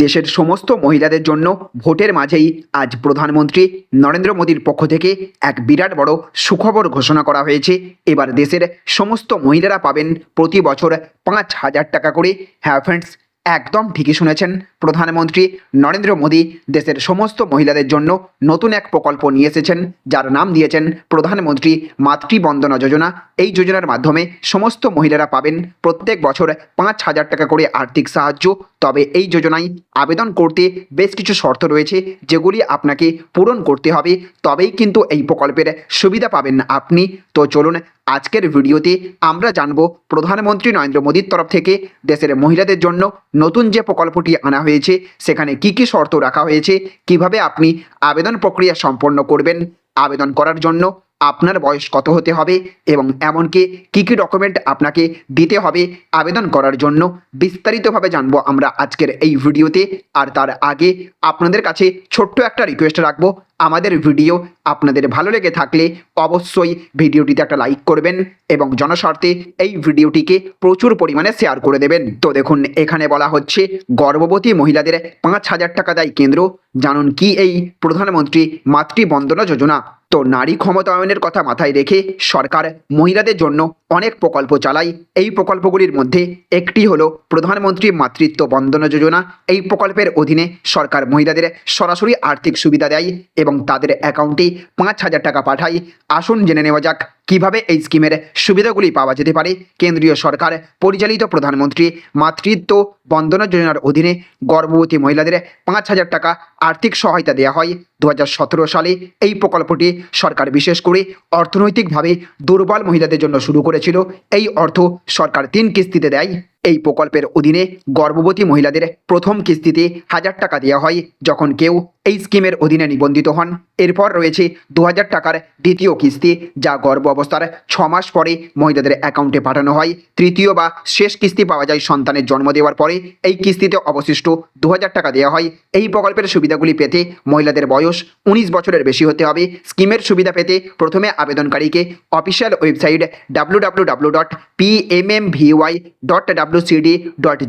দেশের সমস্ত মহিলাদের জন্য ভোটের মাঝেই আজ প্রধানমন্ত্রী নরেন্দ্র মোদীর পক্ষ থেকে এক বিরাট বড় সুখবর ঘোষণা করা হয়েছে। এবার দেশের সমস্ত মহিলারা পাবেন প্রতি বছর পাঁচ হাজার টাকা করে। হ্যাঁ ফ্রেন্ডস একদম ঠিকই শুনেছেন প্রধানমন্ত্রী নরেন্দ্র মোদী। দেশের সমস্ত মহিলাদের জন্য নতুন এক প্রকল্প নিয়ে এসেছেন, যার নাম দিয়েছেন প্রধানমন্ত্রী মাতৃবন্দনা যোজনা। এই যোজনার মাধ্যমে সমস্ত মহিলারা পাবেন প্রত্যেক বছর পাঁচ হাজার টাকা করে আর্থিক সাহায্য তবে এই যোজনায় আবেদন করতে বেশ কিছু শর্ত রয়েছে যেগুলি আপনাকে পূরণ করতে হবে। তবেই কিন্তু এই প্রকল্পের সুবিধা পাবেন আপনি। তো চলুন আজকের ভিডিওতে আমরা জানব প্রধানমন্ত্রী নরেন্দ্র মোদীর তরফ থেকে দেশের মহিলাদের জন্য নতুন যে প্রকল্পটি আনা হয়েছে, সেখানে কি কি শর্ত রাখা হয়েছে, কীভাবে আপনি আবেদন প্রক্রিয়া সম্পন্ন করবেন, আবেদন করার জন্য আপনার বয়স কত হতে হবে এবং এমনকি কী কী ডকুমেন্ট আপনাকে দিতে হবে আবেদন করার জন্য বিস্তারিতভাবে জানব আমরা আজকের এই ভিডিওতে। আর তার আগে আপনাদের কাছে ছোট্ট একটা রিকোয়েস্ট রাখব। আমাদের ভিডিও আপনাদের ভালো লেগে থাকলে অবশ্যই ভিডিওটিতে একটা লাইক করবেন এবং জনস্বার্থে এই ভিডিওটিকে প্রচুর পরিমাণে শেয়ার করে দেবেন। তো দেখুন, এখানে বলা হচ্ছে, গর্ভবতী মহিলাদের পাঁচ হাজার টাকা দেয় কেন্দ্র। জানুন কি এই প্রধানমন্ত্রী মাতৃবন্দনা যোজনা? তো নারী ক্ষমতায়নের কথা মাথায় রেখে সরকার মহিলাদের জন্য অনেক প্রকল্প চালায় এই প্রকল্পগুলির মধ্যে একটি হলো প্রধানমন্ত্রী মাতৃত্ব বন্দনা যোজনা। এই প্রকল্পের অধীনে সরকার মহিলাদের সরাসরি আর্থিক সুবিধা দেয় এবং তাদের অ্যাকাউন্টে পাঁচ হাজার টাকা পাঠায়। আসুন জেনে নেওয়া যাক কীভাবে এই স্কিমের সুবিধাগুলি পাওয়া যেতে পারে। কেন্দ্রীয় সরকার, পরিচালিত প্রধানমন্ত্রী মাতৃত্ব বন্দনা যোজনার অধীনে গর্ভবতী মহিলাদের পাঁচ হাজার টাকা আর্থিক সহায়তা দেওয়া হয়। দু হাজার সতেরো সালে এই প্রকল্পটি সরকার বিশেষ করে অর্থনৈতিকভাবে দুর্বল মহিলাদের জন্য শুরু করেছিল। এই অর্থ সরকার তিন কিস্তিতে দেয়। এই প্রকল্পের অধীনে গর্ভবতী মহিলাদের প্রথম কিস্তিতে হাজার টাকা দেওয়া হয় যখন কেউ এই স্কিমের অধীনে নিবন্ধিত হন। এরপর রয়েছে দু হাজার টাকার দ্বিতীয় কিস্তি যা গর্ভ অবস্থার ছ মাস পরে মহিলাদের অ্যাকাউন্টে পাঠানো হয়। তৃতীয় বা শেষ কিস্তি পাওয়া যায় সন্তানের জন্ম দেওয়ার পরে। এই কিস্তিতে অবশিষ্ট দু হাজার টাকা দেওয়া হয়। এই প্রকল্পের সুবিধাগুলি পেতে মহিলাদের বয়স উনিশ বছরের বেশি হতে হবে। স্কিমের সুবিধা পেতে প্রথমে আবেদনকারীকে official website W W dot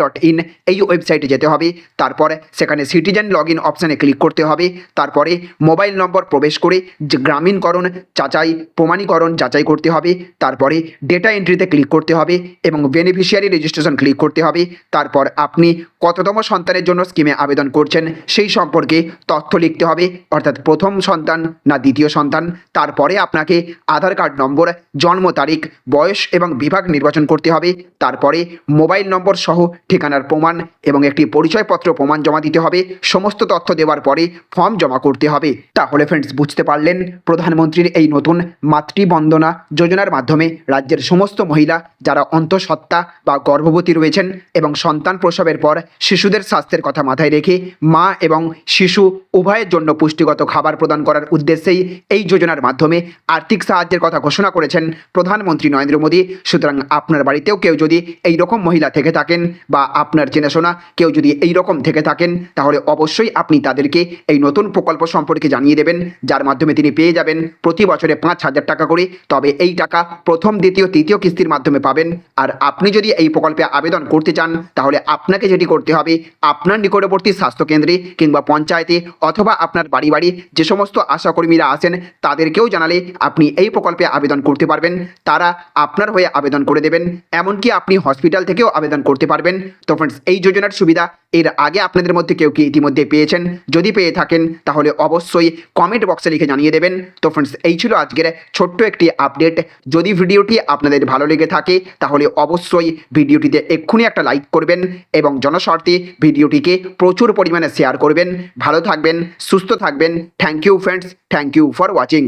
dot in এই ওয়েবসাইটে যেতে হবে। তারপর সেখানে সিটিজেন লগ ইন অপশানে ক্লিক করতে হবে। তারপরে মোবাইল নম্বর প্রবেশ করে গ্রামীণকরণ, যাচাই, প্রমাণীকরণ যাচাই করতে হবে। তারপরে ডেটা এন্ট্রিতে ক্লিক করতে হবে এবং বেনিফিশিয়ারি রেজিস্ট্রেশন ক্লিক করতে হবে। তারপর আপনি কততম সন্তানের জন্য স্কিমে আবেদন করছেন সেই সম্পর্কে তথ্য লিখতে হবে। অর্থাৎ প্রথম সন্তান না দ্বিতীয় সন্তান। তারপরে আপনাকে আধার কার্ড নম্বর জন্ম তারিখ, বয়স এবং বিভাগ নির্বাচন করতে হবে। তারপরে মোবাইল নম্বর সহ ঠিকানার প্রমাণ এবং একটি পরিচয়পত্র প্রমাণ জমা দিতে হবে। সমস্ত তথ্য দেওয়ার পরে ফর্ম জমা করতে হবে। তাহলে ফ্রেন্ডস বুঝতে পারলেন, প্রধানমন্ত্রীর এই নতুন মাতৃবন্দনা যোজনার মাধ্যমে রাজ্যের সমস্ত মহিলা যারা অন্তঃসত্ত্বা বা গর্ভবতী রয়েছেন এবং সন্তান প্রসবের পর শিশুদের স্বাস্থ্যের কথা মাথায় রেখে মা এবং শিশু উভয়ের জন্য পুষ্টিগত খাবার প্রদান করার উদ্দেশ্যেই এই যোজনার মাধ্যমে আর্থিক সাহায্যের কথা ঘোষণা করেছেন প্রধানমন্ত্রী নরেন্দ্র মোদী। সুতরাং আপনার বাড়িতেও কেউ যদি এই রকম মহিলা থেকে থাকেন বা আপনার চেনাশোনা কেউ যদি এই রকম থেকে থাকেন, তাহলে অবশ্যই আপনি তাদেরকে এই নতুন প্রকল্প সম্পর্কে জানিয়ে দেবেন, যার মাধ্যমে তিনি পেয়ে যাবেন প্রতি বছরে পাঁচ হাজার টাকা করে। তবে এই টাকা প্রথম, দ্বিতীয়, তৃতীয় কিস্তির মাধ্যমে পাবেন। আর আপনি যদি এই প্রকল্পে আবেদন করতে চান, তাহলে আপনাকে যেটি করতে হবে, আপনার নিকটবর্তী স্বাস্থ্যকেন্দ্রে কিংবা পঞ্চায়েতে অথবা আপনার বাড়ি বাড়ি যে সমস্ত আশাকর্মীরা আছেন, তাদেরকেও জানালে আপনি এই প্রকল্পে আবেদন করতে পারবেন। তারা আপনার হয়ে আবেদন করে দেবেন। এমনকি আপনি হসপিটাল থেকেও আবেদন করতে পারবেন। তো ফ্রেন্ডস এই যোজনার সুবিধা এর আগে আপনাদের মধ্যে কেউ কি ইতিমধ্যে পেয়েছেন? যদি পেয়ে থাকেন, তাহলে অবশ্যই কমেন্ট বক্সে লিখে জানিয়ে দেবেন। তো ফ্রেন্ডস এই ছিল আজকের ছোট্ট একটি আপডেট যদি ভিডিওটি আপনাদের ভালো লেগে থাকে, তাহলে অবশ্যই ভিডিওটিতে এক্ষুনি একটা লাইক করবেন এবং জনস্বার্থে ভিডিওটিকে প্রচুর পরিমাণে শেয়ার করবেন। ভালো থাকবেন, সুস্থ থাকবেন। Thank you friends thank you for watching